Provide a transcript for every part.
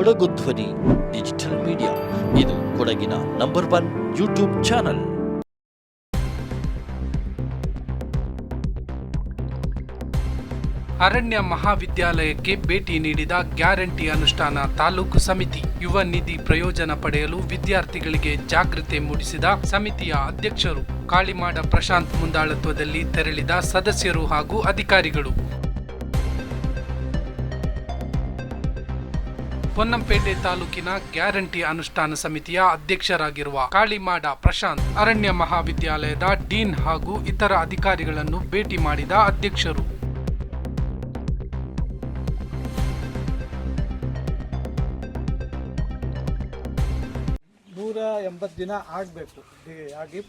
ಕೊಡಗು ಧ್ವನಿ, digital media. ಇದು ಕೊಡಗಿನ ನಂಬರ್ ಒನ್ ಯೂಟ್ಯೂಬ್ ಚಾನಲ್. ಅರಣ್ಯ ಮಹಾವಿದ್ಯಾಲಯಕ್ಕೆ ಭೇಟಿ ನೀಡಿದ ಗ್ಯಾರಂಟಿ ಅನುಷ್ಠಾನ ತಾಲೂಕು ಸಮಿತಿ. ಯುವ ನಿಧಿ ಪ್ರಯೋಜನ ಪಡೆಯಲು ವಿದ್ಯಾರ್ಥಿಗಳಿಗೆ ಜಾಗೃತಿ ಮೂಡಿಸಿದ ಸಮಿತಿಯ ಅಧ್ಯಕ್ಷರು. ಕಾಳಿಮಾಡ ಪ್ರಶಾಂತ್ ಮುಂದಾಳತ್ವದಲ್ಲಿ ತೆರಳಿದ ಸದಸ್ಯರು ಹಾಗೂ ಅಧಿಕಾರಿಗಳು. ಪೊನ್ನಂಪೇಟೆ ತಾಲೂಕಿನ ಗ್ಯಾರಂಟಿ ಅನುಷ್ಠಾನ ಸಮಿತಿಯ ಅಧ್ಯಕ್ಷರಾಗಿರುವ ಕಾಳಿಮಾಡ ಪ್ರಶಾಂತ್ ಅರಣ್ಯ ಮಹಾವಿದ್ಯಾಲಯದ ಡೀನ್ ಹಾಗೂ ಇತರ ಅಧಿಕಾರಿಗಳನ್ನು ಭೇಟಿ ಮಾಡಿದ ಅಧ್ಯಕ್ಷರು. ನೂರ ಎಂಬತ್ತು ದಿನ ಆಗಬೇಕು. ಆಗಿ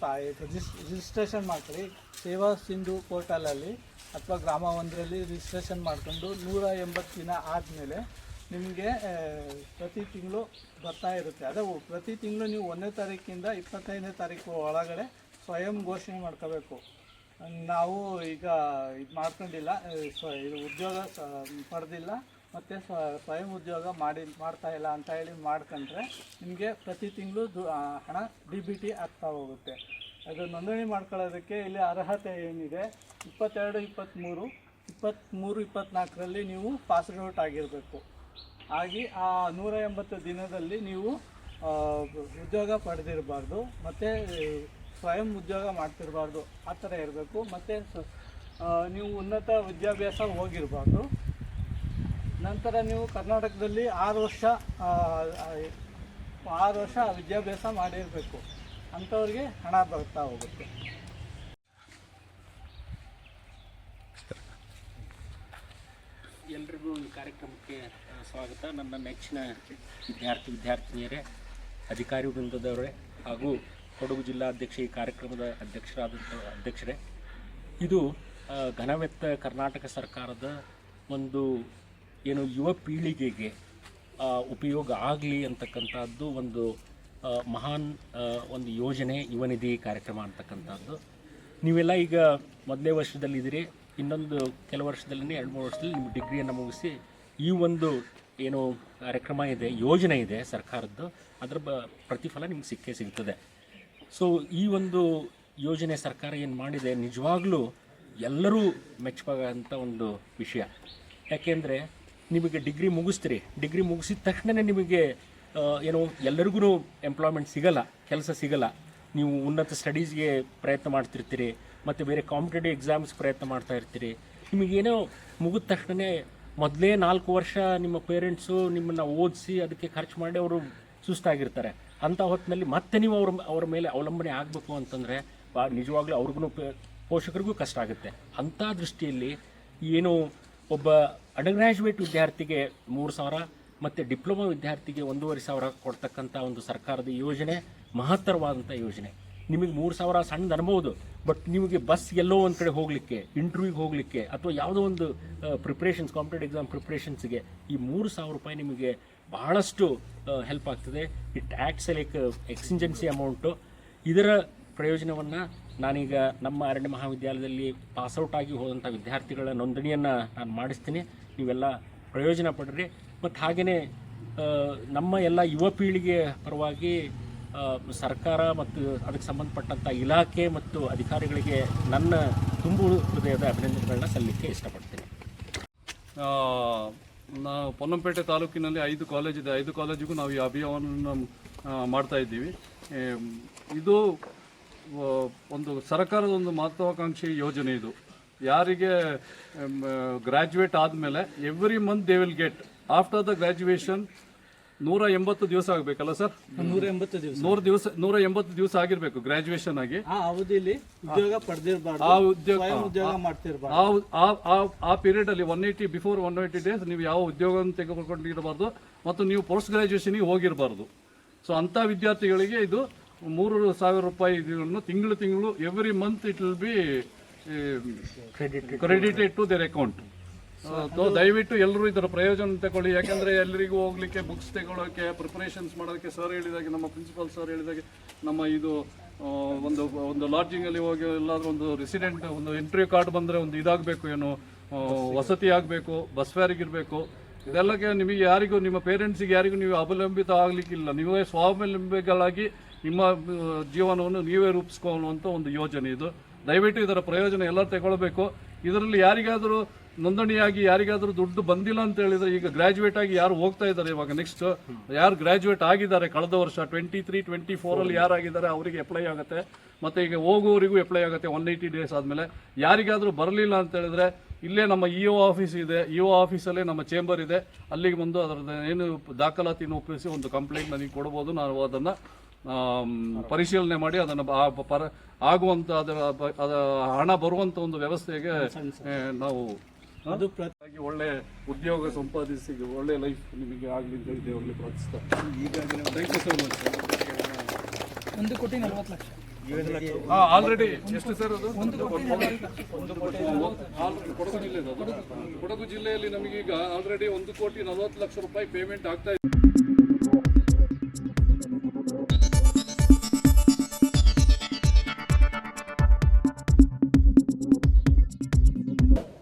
ರಿಜಿಸ್ಟ್ರೇಷನ್ ಮಾಡ್ಕೊಳ್ಳಿ. ಸೇವಾ ಸಿಂಧು ಪೋರ್ಟಲಲ್ಲಿ ಅಥವಾ ಗ್ರಾಮ ಒಂದರಲ್ಲಿ ರಿಜಿಸ್ಟ್ರೇಷನ್ ಮಾಡಿಕೊಂಡು ನೂರ ಎಂಬತ್ತು ದಿನ ಆದಮೇಲೆ ನಿಮಗೆ ಪ್ರತಿ ತಿಂಗಳು ಬರ್ತಾ ಇರುತ್ತೆ. ಅದೇ ಪ್ರತಿ ತಿಂಗಳು ನೀವು ಒಂದನೇ ತಾರೀಕಿಂದ ಇಪ್ಪತ್ತೈದನೇ ತಾರೀಕು ಒಳಗಡೆ ಸ್ವಯಂ ಘೋಷಣೆ ಮಾಡ್ಕೋಬೇಕು. ನಾವು ಈಗ ಇದು ಮಾಡ್ಕೊಂಡಿಲ್ಲ ಸ್ವ, ಇದು ಉದ್ಯೋಗ ಪಡೆದಿಲ್ಲ, ಮತ್ತು ಸ್ವ, ಸ್ವಯಂ ಉದ್ಯೋಗ ಮಾಡಿ, ಮಾಡ್ತಾ ಇಲ್ಲ ಅಂತ ಹೇಳಿ ಮಾಡ್ಕೊಂಡ್ರೆ ನಿಮಗೆ ಪ್ರತಿ ತಿಂಗಳು ದು ಹಣ ಡಿ ಬಿ ಟಿ ಆಗ್ತಾ ಹೋಗುತ್ತೆ. ಅದು ನೋಂದಣಿ ಮಾಡ್ಕೊಳ್ಳೋದಕ್ಕೆ ಇಲ್ಲಿ ಅರ್ಹತೆ ಏನಿದೆ, ಇಪ್ಪತ್ತೆರಡು, ಇಪ್ಪತ್ತ್ಮೂರು ಇಪ್ಪತ್ತ್ಮೂರು, ಇಪ್ಪತ್ತ್ನಾಲ್ಕರಲ್ಲಿ ನೀವು ಪಾಸ್ ಔಟ್ ಆಗಿರಬೇಕು. ಆಗಿ ಆ ನೂರ ಎಂಬತ್ತು ದಿನದಲ್ಲಿ ನೀವು ಉದ್ಯೋಗ ಪಡೆದಿರಬಾರ್ದು, ಮತ್ತು ಸ್ವಯಂ ಉದ್ಯೋಗ ಮಾಡ್ತಿರಬಾರ್ದು, ಆ ಥರ ಇರಬೇಕು, ಮತ್ತು ನೀವು ಉನ್ನತ ವಿದ್ಯಾಭ್ಯಾಸ ಹೋಗಿರಬಾರ್ದು. ನಂತರ ನೀವು ಕರ್ನಾಟಕದಲ್ಲಿ ಆರು ವರ್ಷ ಆರು ವರ್ಷ ವಿದ್ಯಾಭ್ಯಾಸ ಮಾಡಿರಬೇಕು. ಅಂಥವ್ರಿಗೆ ಹಣ ಬರ್ತಾ ಹೋಗುತ್ತೆ. ಎಲ್ರಿಗೂ ಈ ಕಾರ್ಯಕ್ರಮಕ್ಕೆ ಸ್ವಾಗತ. ನನ್ನ ನೆಚ್ಚಿನ ವಿದ್ಯಾರ್ಥಿ ವಿದ್ಯಾರ್ಥಿನಿಯರೇ, ಅಧಿಕಾರಿ ವೃಂದದವರೇ ಹಾಗೂ ಕೊಡಗು ಜಿಲ್ಲಾಧ್ಯಕ್ಷ ಈ ಕಾರ್ಯಕ್ರಮದ ಅಧ್ಯಕ್ಷರಾದಂಥ ಅಧ್ಯಕ್ಷರೇ. ಇದು ಘನವೆತ್ತ ಕರ್ನಾಟಕ ಸರ್ಕಾರದ ಒಂದು ಏನು ಯುವ ಪೀಳಿಗೆಗೆ ಉಪಯೋಗ ಆಗಲಿ ಅಂತಕ್ಕಂಥದ್ದು ಒಂದು ಮಹಾನ್ ಒಂದು ಯೋಜನೆ ಯುವನಿಧಿ ಕಾರ್ಯಕ್ರಮ ಅಂತಕ್ಕಂಥದ್ದು. ನೀವೆಲ್ಲ ಈಗ ಮೊದಲೇ ವರ್ಷದಲ್ಲಿದ್ದೀರಿ ಇನ್ನೊಂದು ಕೆಲವು ವರ್ಷದಲ್ಲಿ ಎರಡು ಮೂರು ವರ್ಷದಲ್ಲಿ ನಿಮ್ಮ ಡಿಗ್ರಿಯನ್ನು ಮುಗಿಸಿ ಈ ಒಂದು ಏನು ಕಾರ್ಯಕ್ರಮ ಇದೆ, ಯೋಜನೆ ಇದೆ ಸರ್ಕಾರದ್ದು, ಅದರ ಬ, ಪ್ರತಿಫಲ ನಿಮ್ಗೆ ಸಿಕ್ಕೇ ಸಿಗ್ತದೆ. ಸೊ ಈ ಒಂದು ಯೋಜನೆ ಸರ್ಕಾರ ಏನು ಮಾಡಿದೆ, ನಿಜವಾಗ್ಲೂ ಎಲ್ಲರೂ ಮೆಚ್ಚುವಂಥ ಒಂದು ವಿಷಯ. ಯಾಕೆಂದರೆ ನಿಮಗೆ ಡಿಗ್ರಿ ಮುಗಿಸ್ತೀರಿ, ಡಿಗ್ರಿ ಮುಗಿಸಿದ ತಕ್ಷಣವೇ ನಿಮಗೆ ಏನು ಎಲ್ಲರಿಗೂ ಎಂಪ್ಲಾಯ್ಮೆಂಟ್ ಸಿಗಲ್ಲ, ಕೆಲಸ ಸಿಗಲ್ಲ. ನೀವು ಉನ್ನತ ಸ್ಟಡೀಸ್ಗೆ ಪ್ರಯತ್ನ ಮಾಡ್ತಿರ್ತೀರಿ, ಮತ್ತು ಬೇರೆ ಕಾಂಪಿಟೇಟಿವ್ ಎಕ್ಸಾಮ್ಸ್ ಪ್ರಯತ್ನ ಮಾಡ್ತಾ ಇರ್ತೀರಿ. ನಿಮಗೇನೋ ಮುಗಿದ ತಕ್ಷಣವೇ ಮೊದಲೇ ನಾಲ್ಕು ವರ್ಷ ನಿಮ್ಮ ಪೇರೆಂಟ್ಸು ನಿಮ್ಮನ್ನು ಓದಿಸಿ ಅದಕ್ಕೆ ಖರ್ಚು ಮಾಡಿ ಅವರು ಸುಸ್ತಾಗಿರ್ತಾರೆ. ಅಂಥ ಹೊತ್ತಿನಲ್ಲಿ ಮತ್ತೆ ನೀವು ಅವ್ರ ಅವ್ರ ಮೇಲೆ ಅವಲಂಬನೆ ಆಗಬೇಕು ಅಂತಂದರೆ ನಿಜವಾಗ್ಲೂ ಅವ್ರಿಗೂ ಪೋಷಕರಿಗೂ ಕಷ್ಟ ಆಗುತ್ತೆ. ಅಂಥ ದೃಷ್ಟಿಯಲ್ಲಿ ಏನು ಒಬ್ಬ ಅಂಡರ್ ವಿದ್ಯಾರ್ಥಿಗೆ ಮೂರು ಸಾವಿರ ಮತ್ತು ಡಿಪ್ಲೊಮಾ ವಿದ್ಯಾರ್ಥಿಗೆ ಒಂದೂವರೆ ಸಾವಿರ ಕೊಡ್ತಕ್ಕಂಥ ಒಂದು ಸರ್ಕಾರದ ಯೋಜನೆ ಮಹತ್ತರವಾದಂಥ ಯೋಜನೆ. ನಿಮಗೆ ಮೂರು ಸಾವಿರ ಸಣ್ಣದು ಅನ್ಬೋದು. ಬಟ್ ನಿಮಗೆ ಬಸ್ ಎಲ್ಲೋ ಒಂದು ಕಡೆ ಹೋಗಲಿಕ್ಕೆ ಇಂಟರ್ವ್ಯೂಗೆ ಹೋಗಲಿಕ್ಕೆ ಅಥವಾ ಯಾವುದೋ ಒಂದು ಪ್ರಿಪ್ರೇಷನ್ಸ್ ಕಾಂಪಿಟೇಟಿವ್ ಎಕ್ಸಾಮ್ ಪ್ರಿಪ್ರೇಷನ್ಸ್ಗೆ ಈ ಮೂರು ಸಾವಿರ ರೂಪಾಯಿ ನಿಮಗೆ ಬಹಳಷ್ಟು ಹೆಲ್ಪ್ ಆಗ್ತದೆ. It takes like exigency amount ಇದರ ಪ್ರಯೋಜನವನ್ನು ನಾನೀಗ ನಮ್ಮ ಅರಣ್ಯ ಮಹಾವಿದ್ಯಾಲಯದಲ್ಲಿ ಪಾಸ್ಔಟ್ ಆಗಿ ಹೋದಂಥ ವಿದ್ಯಾರ್ಥಿಗಳ ನೋಂದಣಿಯನ್ನು ನಾನು ಮಾಡಿಸ್ತೀನಿ. ನೀವೆಲ್ಲ ಪ್ರಯೋಜನ ಪಡ್ರಿ. ಮತ್ತು ಹಾಗೆಯೇ ನಮ್ಮ ಎಲ್ಲ ಯುವ ಪೀಳಿಗೆ ಪರವಾಗಿ ಸರ್ಕಾರ ಮತ್ತು ಅದಕ್ಕೆ ಸಂಬಂಧಪಟ್ಟಂಥ ಇಲಾಖೆ ಮತ್ತು ಅಧಿಕಾರಿಗಳಿಗೆ ನನ್ನ ತುಂಬು ಹೃದಯದ ಅಭಿನಂದನೆಗಳನ್ನ ಸಲ್ಲಿಕ್ಕೆ ಇಷ್ಟಪಡ್ತೀನಿ. ನಾವು ಪೊನ್ನಂಪೇಟೆ ತಾಲೂಕಿನಲ್ಲಿ ಐದು ಕಾಲೇಜ್ ಇದೆ. ಐದು ಕಾಲೇಜಿಗೂ ನಾವು ಈ ಅಭಿಯಾನವನ್ನು ಮಾಡ್ತಾ ಇದ್ದೀವಿ. ಇದು ಒಂದು ಸರ್ಕಾರದ ಒಂದು ಮಹತ್ವಾಕಾಂಕ್ಷಿ ಯೋಜನೆ ಇದು. ಯಾರಿಗೆ ಗ್ರ್ಯಾಜುಯೇಟ್ ಆದಮೇಲೆ every month they will get after the graduation ನೂರ ಎಂಬತ್ತು ದಿವಸ ಆಗಬೇಕಲ್ಲ ಸರ್? ನೂರ ಎಂಬತ್ತು ದಿವಸ. ನೂರ ದಿವಸ ನೂರ ಎಂಬತ್ತು ದಿವಸ ಆಗಿರಬೇಕು ಗ್ರಾಜುಯೇಷನ್ ಆಗಿ. ಆ ಅವಧಿಯಲ್ಲಿ ಉದ್ಯೋಗ ಪಡೆದಿರಬಾರ್ದು. ಆ ಉದ್ಯೋಗ ಸ್ವಯಂ ಉದ್ಯೋಗ ಮಾಡ್ತಿರ್ಬಾರ್ದು. ಆ ಆ- ಆ ಆ ಪೀರಿಯಡ್ ಅಲ್ಲಿ one eighty before one eighty days ನೀವು ಯಾವ ಉದ್ಯೋಗವನ್ನು ತೆಗೆದುಕೊಂಡಿರಬಾರ್ದು ಮತ್ತು ನೀವು ಪೋಸ್ಟ್ ಗ್ರಾಜುಯೇಷನ್ಗೆ ಹೋಗಿರಬಾರ್ದು. ಸೊ ಅಂಥ ವಿದ್ಯಾರ್ಥಿಗಳಿಗೆ ಇದು ಮೂರು ಸಾವಿರ ರೂಪಾಯಿ ಇದನ್ನು ತಿಂಗಳು ತಿಂಗಳು every month it will be credited to their account so ದಯವಿಟ್ಟು ಎಲ್ಲರೂ ಇದರ ಪ್ರಯೋಜನ ತಗೊಳ್ಳಿ. ಯಾಕಂದ್ರೆ ಎಲ್ಲರಿಗೂ ಹೋಗ್ಲಿಕ್ಕೆ ಬುಕ್ಸ್ ತಗೊಳ್ಳೋಕೆ ಪ್ರಿಪರೇಷನ್ಸ್ ಮಾಡೋದಕ್ಕೆ ಸರ್ ಹೇಳಿದಾಗೆ, ನಮ್ಮ ಪ್ರಿನ್ಸಿಪಾಲ್ ಸರ್ ಹೇಳಿದಾಗೆ, ನಮ್ಮ ಇದು ಒಂದು ಒಂದು ಲಾಡ್ಜಿಂಗಲ್ಲಿ ಹೋಗಿ ಎಲ್ಲಾದರೂ ಒಂದು ರೆಸಿಡೆಂಟ್ ಒಂದು ಎಂಟ್ರಿ ಕಾರ್ಡ್ ಬಂದ್ರೆ ಒಂದು ಇದಾಗಬೇಕು ಏನು ವಸತಿ ಆಗಬೇಕು ಬಸ್ ಇರಬೇಕು. ಇದೆಲ್ಲಕ್ಕೆ ನಿಮಗೆ ಯಾರಿಗೂ, ನಿಮ್ಮ ಪೇರೆಂಟ್ಸಿಗೆ ಯಾರಿಗೂ ನೀವು ಅವಲಂಬಿತ ಆಗಲಿಕ್ಕಿಲ್ಲ. ನೀವೇ ಸ್ವಾವಲಂಬಿಗಳಾಗಿ ನಿಮ್ಮ ಜೀವನವನ್ನು ನೀವೇ ರೂಪಿಸ್ಕೊಳ್ಳುವಂಥ ಒಂದು ಯೋಜನೆ ಇದು. ದಯವಿಟ್ಟು ಇದರ ಪ್ರಯೋಜನ ಎಲ್ಲ ತಗೊಳ್ಬೇಕು. ಇದರಲ್ಲಿ ಯಾರಿಗಾದರೂ ನೋಂದಣಿಯಾಗಿ ಯಾರಿಗಾದರೂ ದುಡ್ಡು ಬಂದಿಲ್ಲ ಅಂತ ಹೇಳಿದ್ರೆ ಈಗ ಗ್ರಾಜುಯೇಟ್ ಆಗಿ ಯಾರು ಹೋಗ್ತಾ ಇದ್ದಾರೆ ಇವಾಗ ನೆಕ್ಸ್ಟ್ ಯಾರು ಗ್ರಾಜುಯೇಟ್ ಆಗಿದ್ದಾರೆ ಕಳೆದ ವರ್ಷ ಟ್ವೆಂಟಿ ತ್ರೀ ಟ್ವೆಂಟಿ ಫೋರಲ್ಲಿ ಯಾರಾಗಿದ್ದಾರೆ ಅವರಿಗೆ ಅಪ್ಲೈ ಆಗುತ್ತೆ. ಮತ್ತು ಈಗ ಹೋಗುವವರಿಗೂ ಅಪ್ಲೈ ಆಗುತ್ತೆ ಒನ್ ಏಯ್ಟಿ ಡೇಸ್ ಆದಮೇಲೆ. ಯಾರಿಗಾದರೂ ಬರಲಿಲ್ಲ ಅಂತ ಹೇಳಿದ್ರೆ ಇಲ್ಲೇ ನಮ್ಮ ಇ ಒ ಆಫೀಸ್ ಇದೆ. ಇ ಒ ಆಫೀಸಲ್ಲೇ ನಮ್ಮ ಚೇಂಬರ್ ಇದೆ. ಅಲ್ಲಿಗೆ ಬಂದು ಅದರ ಏನು ದಾಖಲಾತಿಯನ್ನು ಒಪ್ಪಿಸಿ ಒಂದು ಕಂಪ್ಲೇಂಟ್ ನನಗೆ ಕೊಡ್ಬೋದು. ನಾನು ಅದನ್ನು ಪರಿಶೀಲನೆ ಮಾಡಿ ಅದನ್ನು ಆಗುವಂಥ ಅದರ ಹಣ ಬರುವಂಥ ಒಂದು ವ್ಯವಸ್ಥೆಗೆ ನಾವು ಅದು ಒಳ್ಳೆ ಉದ್ಯೋಗ ಸಂಪಾದಿಸಿ ಒಳ್ಳೆ ಲೈಫ್ ನಿಮಗೆ ಆಗಲಿ ಅಂತ ಹೇಳಿ ದೇವರಲ್ಲಿ ಪ್ರಾರ್ಥಿಸ್ತಾ ಥ್ಯಾಂಕ್ ಯು ಸೋ ಮಚ್ ಒಂದು ಕೋಟಿ ನಲ್ವತ್ತು ಲಕ್ಷ. ಹಾಂ ಆಲ್ರೆಡಿ ಎಷ್ಟು ಸರ್ ಅದು? ಕೊಡಗು ಜಿಲ್ಲೆಯಲ್ಲಿ ನಮಗೀಗ ಆಲ್ರೆಡಿ ಒಂದು ಕೋಟಿ ನಲವತ್ತು ಲಕ್ಷ ರೂಪಾಯಿ ಪೇಮೆಂಟ್ ಆಗ್ತಾ ಇದೆ.